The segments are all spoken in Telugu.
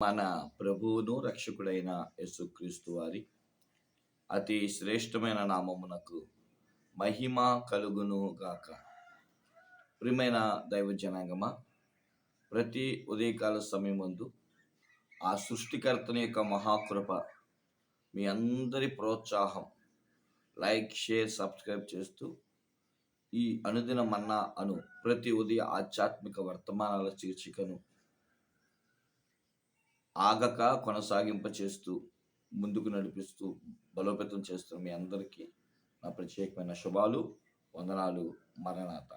మన ప్రభువును రక్షకుడైన యేసుక్రీస్తు వారి అతి శ్రేష్టమైన నామమునకు మహిమ కలుగును గాక. ప్రియమైన దైవ జనాంగమ ప్రతి ఉదయకాల సమయం ముందు ఆ సృష్టికర్తని యొక్క మహాకృప మీ అందరి ప్రోత్సాహం లైక్ షేర్ సబ్స్క్రైబ్ చేస్తూ ఈ అనుదిన మన్నా అను ప్రతి ఉదయ ఆధ్యాత్మిక వర్తమానాల శీర్షికను ఆగక కొనసాగింప చేస్తూ ముందుకు నడిపిస్తూ బలోపేతం చేస్తున్న మీ అందరికీ నా ప్రత్యేకమైన శుభాలు వందనాలు మరణాత.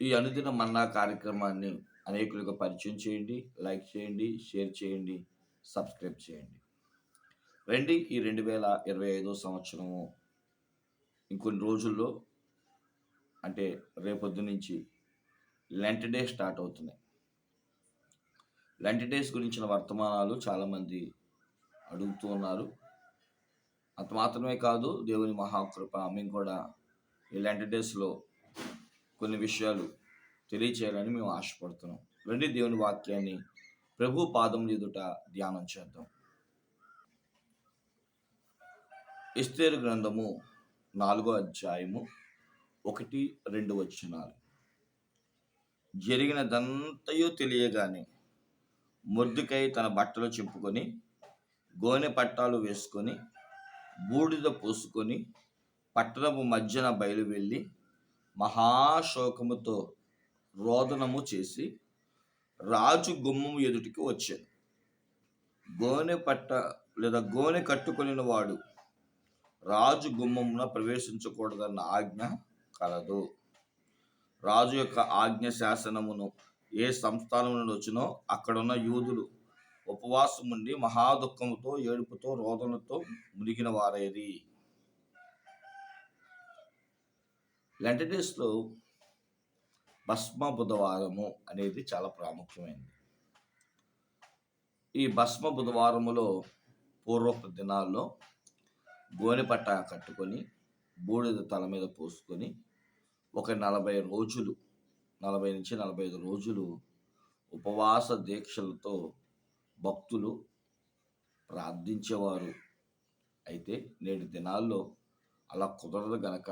ఈ అనుదిన మన్నా కార్యక్రమాన్ని అనేకులకు పరిచయం చేయండి లైక్ చేయండి షేర్ చేయండి సబ్స్క్రైబ్ చేయండి. రండి ఈ రెండు వేల ఇరవై ఐదో సంవత్సరము ఇంకొన్ని రోజుల్లో అంటే రేపొద్దు నుంచి లెంట్ డే స్టార్ట్ అవుతున్నాయి. వెంకటేష్ డేస్ గురించిన వర్తమానాలు చాలామంది అడుగుతూ ఉన్నారు. అంత మాత్రమే కాదు దేవుని మహాకృప మేము కూడా ఈ వెంకటేష్లో డేస్లో కొన్ని విషయాలు తెలియచేయాలని మేము ఆశపడుతున్నాం. రండి దేవుని వాక్యాన్ని ప్రభు పాదం ఎదుట ధ్యానం చేద్దాం. ఇస్తేరు గ్రంథము నాలుగో అధ్యాయము ఒకటి రెండు వచ్చినాలు జరిగినదంతయో తెలియగానే మొద్దుకై తన బట్టలు చెప్పుకొని గోనె పట్టాలు వేసుకొని బూడిద పోసుకొని పట్టణము మధ్యన బయలు వెళ్ళి మహాశోకముతో రోదనము చేసి రాజు గుమ్మము ఎదుటికి వచ్చాడు. గోనె పట్ట లేదా గోనె కట్టుకొనిన వాడు రాజు గుమ్మమున ప్రవేశించకూడదన్న ఆజ్ఞ కలదు. రాజు యొక్క ఆజ్ఞ శాసనమును ఏ సంస్థానం నుండి వచ్చినో అక్కడున్న యూదులు ఉపవాసం ఉండి మహాదుఖంతో ఏడుపుతో రోదనతో మునిగిన వారేది లెంటడేస్లో భస్మ బుధవారము అనేది చాలా ప్రాముఖ్యమైనది. ఈ భస్మ బుధవారములో పూర్వపు దినాల్లో గోనెపట్ట కట్టుకొని బూడిద తల మీద పోసుకొని ఒక నలభై రోజులు నలభై నుంచి నలభై ఐదు రోజులు ఉపవాస దీక్షలతో భక్తులు ప్రార్థించేవారు. అయితే నేటి దినాల్లో అలా కుదరదు గనక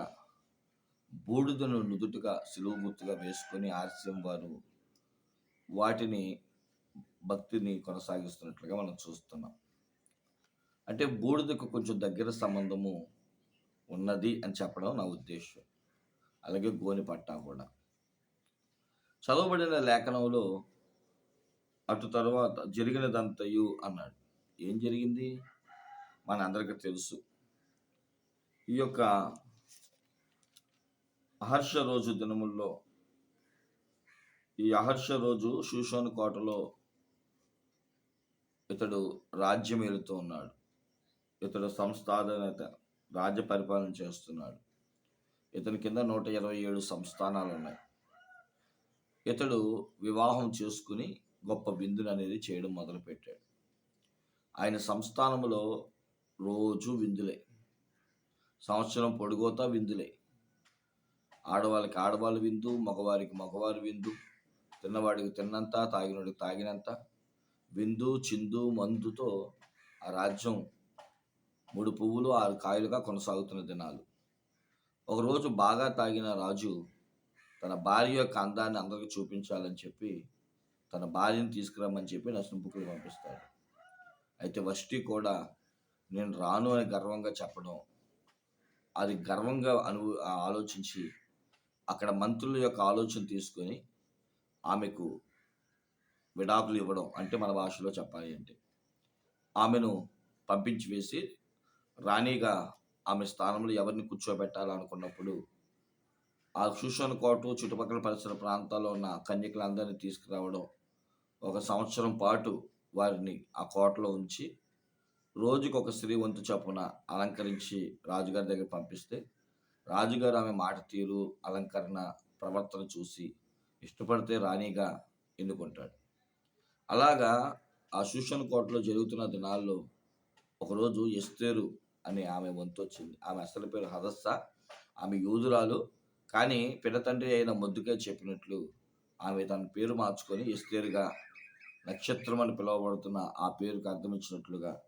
బూడిదను నుదుటిగా సిలువు గుర్తుగా వేసుకొని ఆర్స్యం వారు వాటిని భక్తిని కొనసాగిస్తున్నట్లుగా మనం చూస్తున్నాం. అంటే బూడిదకు కొంచెం దగ్గర సంబంధము ఉన్నది అని చెప్పడం నా ఉద్దేశం అలాగే గోని పట్టా కూడా. చదవబడిన లేఖనంలో అటు తర్వాత జరిగినదంతయు అన్నాడు. ఏం జరిగింది? మన అందరికీ తెలుసు. ఈ యొక్క అహర్ష రోజు దినముల్లో ఈ అహర్ష రోజు శూషోను కోటలో ఇతడు రాజ్యం ఏలుతూ ఉన్నాడు. ఇతడు సంస్థానత రాజ్య పరిపాలన చేస్తున్నాడు. ఇతని కింద నూట ఇరవై ఏడు సంస్థానాలు ఉన్నాయి ఇతడు వివాహం చేసుకుని గొప్ప విందును అనేది చేయడం మొదలుపెట్టాడు. ఆయన సంస్థానములో రోజు విందులే. సంవత్సరం పొడుగోతా విందులే. ఆడవాళ్ళకి ఆడవాళ్ళ విందు మగవారికి మగవారి విందు తిన్నవాడికి తిన్నంత తాగినోడికి తాగినంత విందు చిందు మందుతో ఆ రాజ్యం మూడు పువ్వులు ఆరు కాయలుగా కొనసాగుతున్న దినాలు. ఒకరోజు బాగా తాగిన రాజు తన భార్య యొక్క అందాన్ని అందరికీ చూపించాలని చెప్పి తన భార్యను తీసుకురమ్మని చెప్పి నష్టంపుకులు పంపిస్తాడు. అయితే వష్టి కూడా నేను రాను అని గర్వంగా చెప్పడం అది గర్వంగా అను ఆలోచించి అక్కడ మంత్రుల యొక్క ఆలోచన తీసుకొని ఆమెకు విడాకులు ఇవ్వడం అంటే మన భాషలో చెప్పాలి అంటే. ఆమెను పంపించి వేసి రాణిగా ఆమె స్థానంలో ఎవరిని కూర్చోబెట్టాలనుకున్నప్పుడు ఆ శూషణ కోటు చుట్టుపక్కల పరిసర ప్రాంతాల్లో ఉన్న కన్యకులందరినీ తీసుకురావడం ఒక సంవత్సరం పాటు వారిని ఆ కోటలో ఉంచి రోజుకు ఒక స్త్రీ వంతు చొప్పున అలంకరించి రాజుగారి దగ్గర పంపిస్తే రాజుగారు ఆమె మాట తీరు అలంకరణ ప్రవర్తన చూసి ఇష్టపడితే రాణిగా ఎన్నుకుంటాడు. అలాగా ఆ శూషణ కోటలో జరుగుతున్న దినాల్లో ఒకరోజు ఎస్తేరు అని ఆమె వంతు వచ్చింది. ఆమె అసలు పేరు హదస్స. ఆమె యూదురాలు కానీ పిడతండ్రి అయిన మొద్దుకే చెప్పినట్లు ఆమె తన పేరు మార్చుకొని ఎస్తేరుగా నక్షత్రం అని పిలువబడుతున్న ఆ పేరుకు అర్థం ఇచ్చినట్లుగా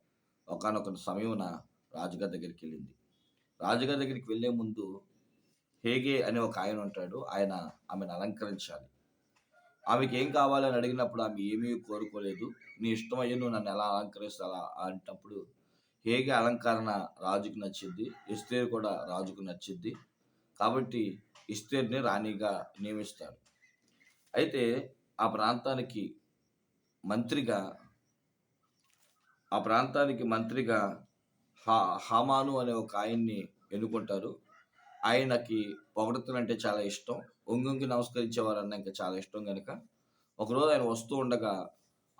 ఒకనొక సమయమున రాజుగారి దగ్గరికి వెళ్ళింది. రాజుగారి దగ్గరికి వెళ్ళే ముందు హేగే అనే ఒక ఆయన ఉంటాడు. ఆయన ఆమెను అలంకరించాలి. ఆమెకి ఏం కావాలని అడిగినప్పుడు ఆమె ఏమీ కోరుకోలేదు. నీ ఇష్టమయ్యే నువ్వు నన్ను ఎలా అలంకరిస్తా అంటప్పుడు హేగే అలంకరణ రాజుకు నచ్చింది. ఇస్తేరు కూడా రాజుకు నచ్చింది. కాబట్టి ఇస్తేర్ని రాణిగా నియమిస్తాడు అయితే ఆ ప్రాంతానికి మంత్రిగా ఆ ప్రాంతానికి మంత్రిగా హా హామాను అనే ఒక ఆయన్ని ఎన్నుకుంటారు. ఆయనకి పొగడతలు అంటే చాలా ఇష్టం. ఒంగి నమస్కరించేవారన్న ఇంకా చాలా ఇష్టం కనుక ఒకరోజు ఆయన వస్తూ ఉండగా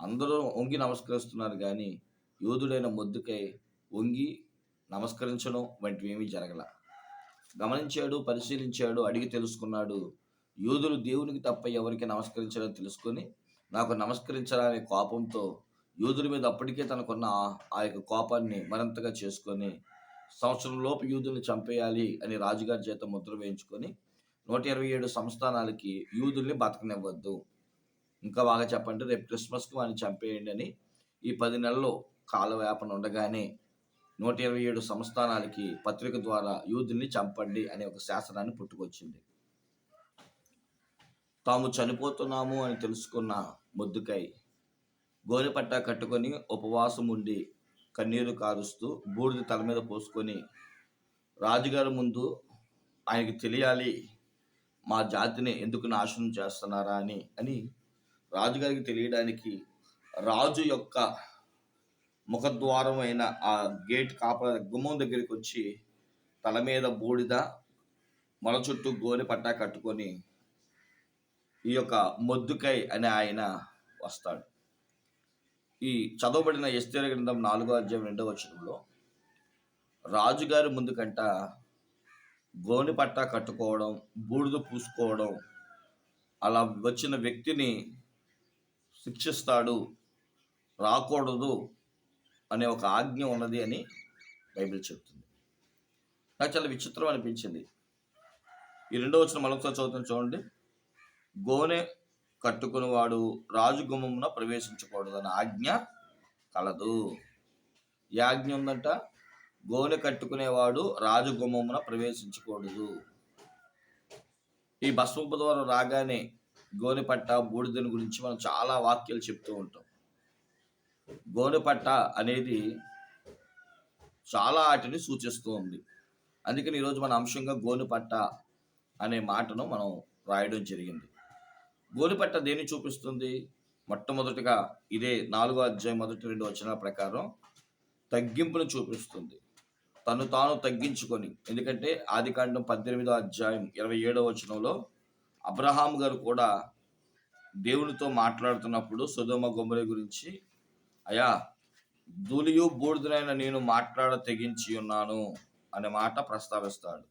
అందరూ వంగి నమస్కరిస్తున్నారు కానీ యోధుడైన మొద్దుకై వంగి నమస్కరించడం వంటివి ఏమీ జరగల. గమనించాడు పరిశీలించాడు అడిగి తెలుసుకున్నాడు. యూదులు దేవునికి తప్ప ఎవరికి నమస్కరించాలో తెలుసుకొని నాకు నమస్కరించాలనే కోపంతో యూదుల మీద అప్పటికే తనకున్న ఆ యొక్క కోపాన్ని మరింతగా చేసుకొని సంవత్సరంలోపు యూదుల్ని చంపేయాలి అని రాజుగారి చేత ముద్ర వేయించుకొని నూట ఇరవై ఏడు సంస్థానాలకి యూదుల్ని బతకనివ్వద్దు. ఇంకా బాగా చెప్పండి రేపు క్రిస్మస్కి వాడిని చంపేయండి అని ఈ పది నెలల్లో కాలవేపన ఉండగానే నూట ఇరవై ఏడు సంస్థానాలకి పత్రిక ద్వారా యూదుల్ని చంపండి అనే ఒక శాసనాన్ని పుట్టుకొచ్చింది. తాము చనిపోతున్నాము అని తెలుసుకున్న ముద్దుకై గోనెపట్ట కట్టుకొని ఉపవాసం ఉండి కన్నీరు కారుస్తూ బూడిద తల మీద పోసుకొని రాజుగారి ముందు ఆయనకి తెలియాలి మా జాతిని ఎందుకు నాశనం చేస్తున్నారా అని అని రాజుగారికి తెలియడానికి రాజు యొక్క ముఖద్వారం అయిన ఆ గేట్ కాపల గుమ్మం దగ్గరికి వచ్చి తల మీద బూడిద మొల చుట్టూ గోనె పట్టా కట్టుకొని ఈ యొక్క మొద్దుకై అనే ఆయన వస్తాడు. ఈ చదవబడిన ఎస్తేర గ్రంథం నాలుగో అధ్యాయం రెండవ వచనంలో రాజుగారి ముందు కంట గోని పట్టా కట్టుకోవడం బూడిద పూసుకోవడం అలా వచ్చిన వ్యక్తిని శిక్షిస్తాడు రాకూడదు అనే ఒక ఆజ్ఞ ఉన్నది అని బైబిల్ చెప్తుంది. నాకు చాలా విచిత్రం అనిపించింది. ఈ రెండో వచ్చిన మరొకసారి చదువుతాను చూడండి. గోనె కట్టుకునివాడు రాజు గుమ్మమున అనే ఆజ్ఞ కలదు. ఈ ఆజ్ఞ ఉందంట గోనె కట్టుకునేవాడు రాజు గుమ్మమున ప్రవేశించకూడదు. ఈ భస్మపు ద్వారా రాగానే గోనె పట్ట బూడిదని గురించి మనం చాలా వాక్యాలు చెప్తూ ఉంటాం. గోనెపట్ట అనేది చాలా వాటిని సూచిస్తూ ఉంది. అందుకని ఈరోజు మన అంశంగా గోనుపట్ట అనే మాటను మనం రాయడం జరిగింది. గోనుపట్ట దేన్ని చూపిస్తుంది? మొట్టమొదటిగా ఇదే నాలుగో అధ్యాయం మొదటి రెండు వచనాల ప్రకారం తగ్గింపును చూపిస్తుంది. తను తాను తగ్గించుకొని ఎందుకంటే ఆదికాండం పద్దెనిమిదో అధ్యాయం ఇరవై ఏడవ వచనంలో అబ్రహాం గారు కూడా దేవునితో మాట్లాడుతున్నప్పుడు సుధమ గుమ్మరి గురించి అయా ధూళియు బూడిదనైన నేను మాట్లాడ తెగించి ఉన్నాను అనే మాట ప్రస్తావిస్తాడు.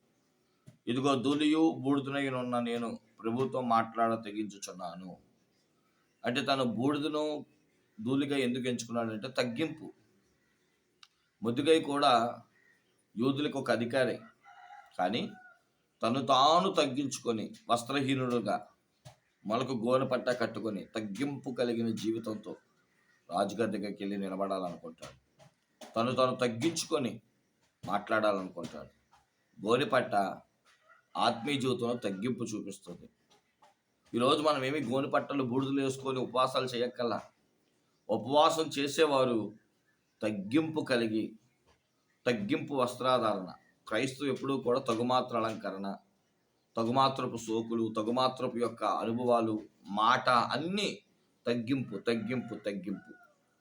ఇదిగో ధూళియు ఉన్న నేను ప్రభుత్వం మాట్లాడ తెగించుచున్నాను. అంటే తను బూడిదను ధూళిగా ఎందుకు ఎంచుకున్నాడంటే తగ్గింపు. ముద్దుగై కూడా యూదులకు ఒక అధికారి. కానీ తను తాను తగ్గించుకొని వస్త్రహీనుడుగా మనకు గోనె పట్ట కట్టుకొని తగ్గింపు కలిగిన జీవితంతో రాజుగారి దగ్గరికి వెళ్ళి నిలబడాలనుకుంటాడు. తను తను తగ్గించుకొని మాట్లాడాలనుకుంటాడు. గోనిపట్ట ఆత్మీయ జీవితంలో తగ్గింపు చూపిస్తుంది. ఈరోజు మనం ఏమి గోనిపట్టలు బూడిదలు వేసుకొని ఉపవాసాలు చేయక్కల్లా ఉపవాసం చేసేవారు తగ్గింపు కలిగి తగ్గింపు వస్త్రాధారణ క్రైస్తవు ఎప్పుడూ కూడా తగుమాత్ర అలంకరణ తగుమాత్రపు సోకులు తగుమాత్రపు యొక్క అనుభవాలు మాట అన్నీ తగ్గింపు తగ్గింపు తగ్గింపు.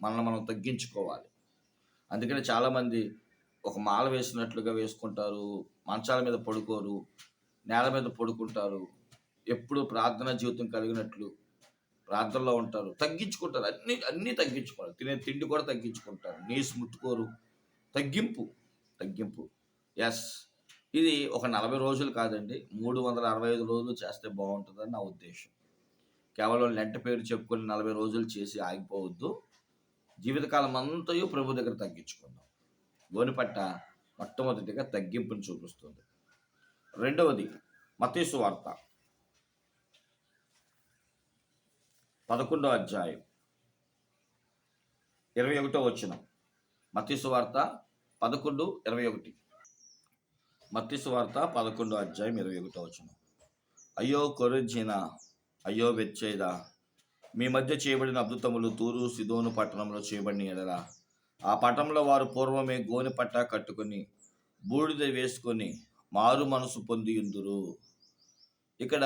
మనల్ని మనం తగ్గించుకోవాలి. అందుకని చాలామంది ఒక మాల వేసినట్లుగా వేసుకుంటారు మంచాల మీద పడుకోరు నేల మీద పడుకుంటారు ఎప్పుడు ప్రార్థన జీవితం కలిగినట్లు ప్రార్థనలో ఉంటారు. తగ్గించుకుంటారు అన్ని అన్నీ తగ్గించుకోవాలి తినే తిండి కూడా తగ్గించుకుంటారు. నీసు ముట్టుకోరు. తగ్గింపు తగ్గింపు. ఎస్ ఇది ఒక నలభై రోజులు కాదండి. మూడు వందల అరవై ఐదు రోజులు చేస్తే బాగుంటుందని నా ఉద్దేశం. కేవలం లెంట పేరు చెప్పుకొని నలభై రోజులు చేసి ఆగిపోవద్దు. జీవితకాలం అంతయు ప్రభు దగ్గర తగ్గించుకుందాం. గోనిపట్ట మొట్టమొదటిగా తగ్గింపును చూపిస్తుంది. రెండవది మతీసు వార్త. పదకొండో అధ్యాయం ఇరవై ఒకటో వచ్చిన మతీసు వార్త పదకొండు ఇరవై ఒకటి. మతీసు వార్త పదకొండో అధ్యాయం ఇరవై ఒకటో వచ్చిన అయ్యో కొరజీన అయ్యో వెచ్చేదా మీ మధ్య చేయబడిన అద్భుతములు తూరు సిదోను పట్టణంలో చేయబడిన ఎడరా ఆ పట్టణంలో వారు పూర్వమే గోని పట్ట కట్టుకొని బూడిద వేసుకొని మారు మనసు పొందియుందురు. ఇక్కడ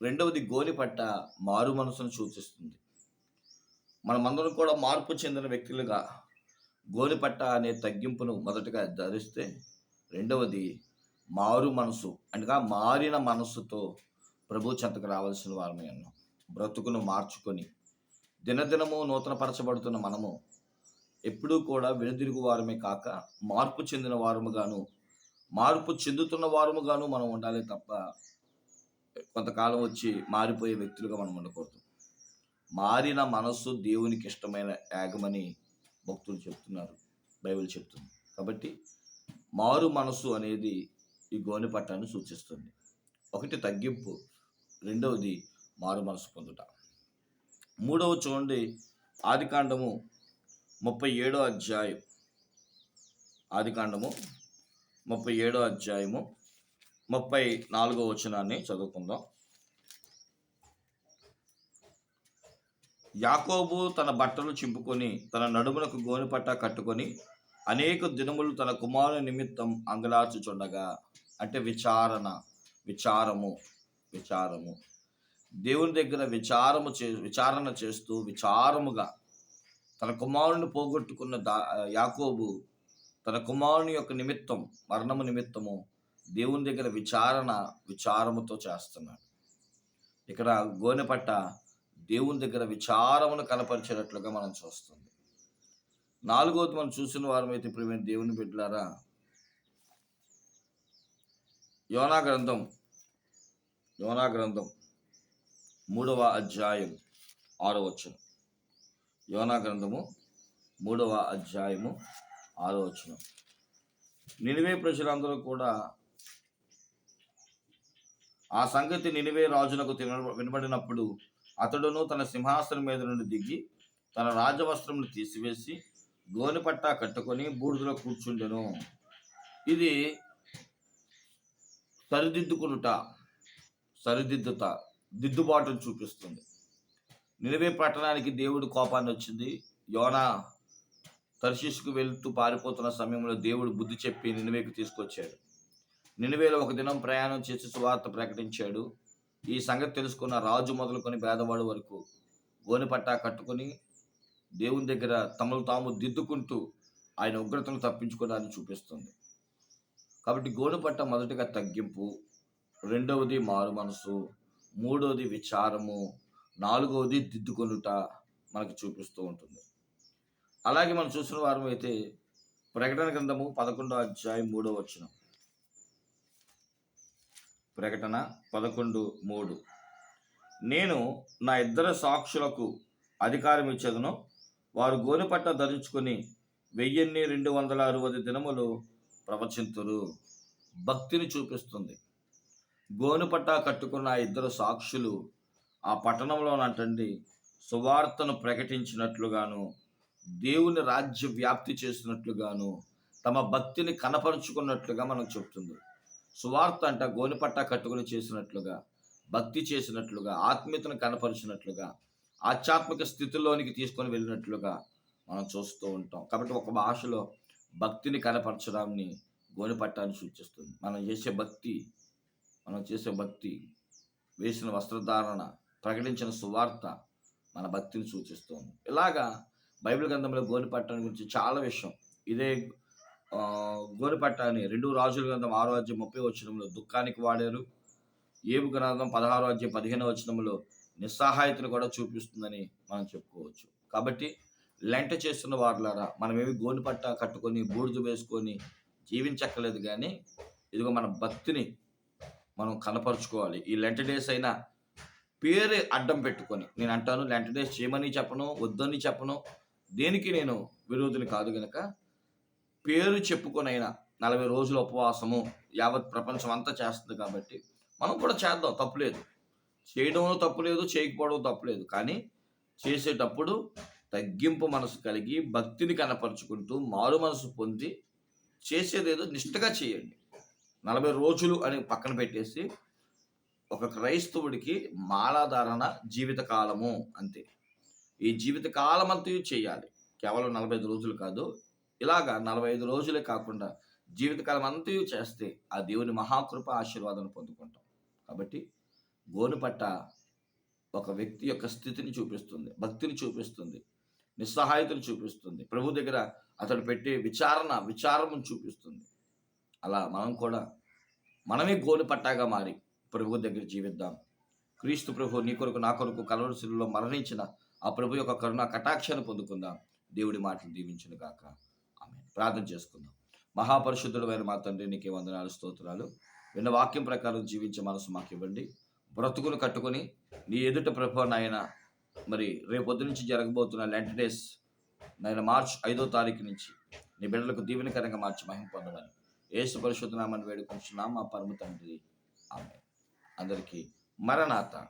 రెండవది గోని పట్ట మారు మనసును సూచిస్తుంది. మనమందరం కూడా మార్పు చెందిన వ్యక్తులుగా గోనెపట్ట అనే తగ్గింపును మొదటగా ధరిస్తే రెండవది మారు మనసు అనగా మారిన మనస్సుతో ప్రభు చెంతకు రావాల్సిన వారమే అన్నాం. బ్రతుకును మార్చుకొని దినదినము నూతనపరచబడుతున్న మనము ఎప్పుడూ కూడా వెనుదిరుగు వారమే కాక మార్పు చెందిన వారముగాను మార్పు చెందుతున్న వారముగాను మనం ఉండాలి తప్ప కొంతకాలం వచ్చి మారిపోయే వ్యక్తులుగా మనం ఉండకూడదు. మారిన మనస్సు దేవునికి ఇష్టమైన యాగమని భక్తులు చెప్తున్నారు బైబిల్ చెప్తుంది. కాబట్టి మారు మనస్సు అనేది ఈ గోనె పట్టాన్ని సూచిస్తుంది. ఒకటి తగ్గింపు. రెండవది మారు మనసు పొందుట. మూడవ చూడండి ఆదికాండము ముప్పై ఏడో అధ్యాయం. ఆదికాండము ముప్పై ఏడో అధ్యాయము ముప్పై నాలుగో వచనాన్ని చదువుకుందాం. యాకోబు తన బట్టలు చింపుకొని తన నడుమునకు గోనెపట్ట కట్టుకొని అనేక దినములు తన కుమారుని నిమిత్తం అంగలార్చుచుండగా అంటే విచారణ విచారము విచారము. దేవుని దగ్గర విచారము చే విచారణ చేస్తూ విచారముగా తన కుమారుని పోగొట్టుకున్న దా యాకోబు తన కుమారుని యొక్క నిమిత్తం మరణము నిమిత్తము దేవుని దగ్గర విచారణ విచారముతో చేస్తున్నాడు. ఇక్కడ గోనెపట్ట దేవుని దగ్గర విచారమును కనపరిచేటట్లుగా మనం చూస్తుంది. నాలుగోది మనం చూసిన వారమైతే ఇప్పుడు మేము దేవుని బిడ్డలారా యోనా గ్రంథం యోనా గ్రంథం మూడవ అధ్యాయం ఆరో వచనం. యోనా గ్రంథము మూడవ అధ్యాయము ఆరో వచనం. నినివే ప్రజలందరూ కూడా ఆ సంగతి నినివే రాజునకు తిన వినబడినప్పుడు అతడును తన సింహాసనం మీద నుండి దిగి తన రాజవస్త్రమును తీసివేసి గోనెపట్ట కట్టుకొని బూడిదలో కూర్చుండెను. ఇది సరిదిద్దుకునుట సరిదిద్దుత దిద్దుబాటును చూపిస్తుంది. నిలవే పట్టణానికి దేవుడు కోపాన్ని వచ్చింది. యోనా తర్శీసుకు వెళుతూ పారిపోతున్న సమయంలో దేవుడు బుద్ధి చెప్పి నినివేకు తీసుకొచ్చాడు. నినివేలో ఒక దినం ప్రయాణం చేసి సువార్త ప్రకటించాడు. ఈ సంగతి తెలుసుకున్న రాజు మొదలుకొని పేదవాడు వరకు గోనెపట్టా కట్టుకొని దేవుని దగ్గర తమను తాము దిద్దుకుంటూ ఆయన ఉగ్రతను తప్పించుకోవడాన్ని చూపిస్తుంది. కాబట్టి గోనెపట్ట మొదటిగా తగ్గింపు రెండవది మారు మనసు మూడవది విచారము నాలుగవది దిద్దుకొనుట మనకు చూపిస్తూ ఉంటుంది. అలాగే మనం చూసిన వారం అయితే ప్రకటన గ్రంథము పదకొండో అధ్యాయం మూడో వచ్చిన ప్రకటన పదకొండు మూడు. నేను నా ఇద్దరు సాక్షులకు అధికారం ఇచ్చేదను. వారు గోనెపట్ట ధరించుకొని వెయ్యిన్ని రెండు వందల అరవై దినములు ప్రవచింతురు. భక్తిని చూపిస్తుంది. గోనుపట్టా కట్టుకున్న ఇద్దరు సాక్షులు ఆ పట్టణంలోనంటండి సువార్తను ప్రకటించినట్లుగాను దేవుని రాజ్య వ్యాప్తి చేసినట్లుగాను తమ భక్తిని కనపరుచుకున్నట్లుగా మనకు చెప్తుంది సువార్త అంట గోనుపట్టా కట్టుకుని చేసినట్లుగా భక్తి చేసినట్లుగా ఆత్మీయతను కనపరిచినట్లుగా ఆధ్యాత్మిక స్థితిలోనికి తీసుకొని వెళ్ళినట్లుగా మనం చూస్తూ ఉంటాం. కాబట్టి ఒక భాషలో భక్తిని కనపరచడాన్ని గోనెపట్టాన్ని సూచిస్తుంది. మనం చేసే భక్తి మనం చేసే భక్తి వేసిన వస్త్రధారణ ప్రకటించిన సువార్త మన భక్తిని సూచిస్తుంది. ఇలాగా బైబిల్ గ్రంథంలో గోనెపట్టాన్ని గురించి చాలా విషయం. ఇదే ఆ, అని రెండు రాజుల గ్రంథం ఆరో అధ్యాయం ముప్పై వచనంలో దుఃఖానికి వాడారు. ఏబు గ్రంథం పదహారో అధ్యాయం పదిహేనో వచనంలో నిస్సహాయతను కూడా చూపిస్తుందని మనం చెప్పుకోవచ్చు. కాబట్టి లెంట చేస్తున్న వారులారా మనమేమి గోనిపట్ట కట్టుకొని బూడిద వేసుకొని జీవించక్కలేదు కానీ ఇదిగో మన భక్తిని మనం కనపరుచుకోవాలి. ఈ లెంట డేస్ అయినా పేరు అడ్డం పెట్టుకొని నేను అంటాను లెంట డేస్ చేయమని చెప్పను వద్దని చెప్పను. దేనికి నేను విరోధిని కాదు గనక పేరు చెప్పుకొనైనా నలభై రోజుల ఉపవాసము యావత్ ప్రపంచం అంతా చేస్తుంది కాబట్టి మనం కూడా చేద్దాం తప్పులేదు చేయడంలో తప్పులేదు చేయకపోవడం తప్పులేదు కానీ చేసేటప్పుడు తగ్గింపు మనసు కలిగి భక్తిని కనపరుచుకుంటూ మారు మనసు పొంది చేసేదేదో నిష్ఠగా చేయండి. నలభై రోజులు అని పక్కన పెట్టేసి ఒక క్రైస్తవుడికి మాలాధారణ జీవితకాలము అంతే. ఈ జీవితకాలం అంతయు చేయాలి. కేవలం నలభై ఐదు రోజులు కాదు. ఇలాగా నలభై ఐదు రోజులే కాకుండా జీవితకాలం అంతయు చేస్తే ఆ దేవుని మహాకృప ఆశీర్వాదం పొందుకుంటాం. కాబట్టి గోనుపట్ట ఒక వ్యక్తి యొక్క స్థితిని చూపిస్తుంది భక్తిని చూపిస్తుంది నిస్సహాయతను చూపిస్తుంది ప్రభు దగ్గర అతడు పెట్టే విచారణ విచారము చూపిస్తుంది. అలా మనం కూడా మనమే గోలు పట్టాగా మారి ప్రభు దగ్గర జీవిద్దాం. క్రీస్తు ప్రభు నీ కొరకు నా కొరకు కలవరుశుల్లో మరణించిన ఆ ప్రభు యొక్క కరుణ కటాక్షాన్ని పొందుకుందాం. దేవుడి మాటలు దీవించిన గాక. ఆమె ప్రార్థన చేసుకుందాం. మహాపరిశుద్ధుడమైన మా తండ్రి నీకే వందనాలు స్తోత్రాలు. విన్న వాక్యం ప్రకారం జీవించే మనసు మాకు ఇవ్వండి. బ్రతుకును కట్టుకొని నీ ఎదుట ప్రభు నాయన మరి రేపొద్దు నుంచి జరగబోతున్న లెంట్ డేస్ నాయన మార్చ్ ఐదో తారీఖు నుంచి నీ బిడ్డలకు దీవెనకరంగా మార్చి మహిమ పొందమని ఏసు పరిశుద్ధనామని వేడుకుంటున్నాం మా పరమ తండ్రి. ఆమె అందరికీ మరణాత.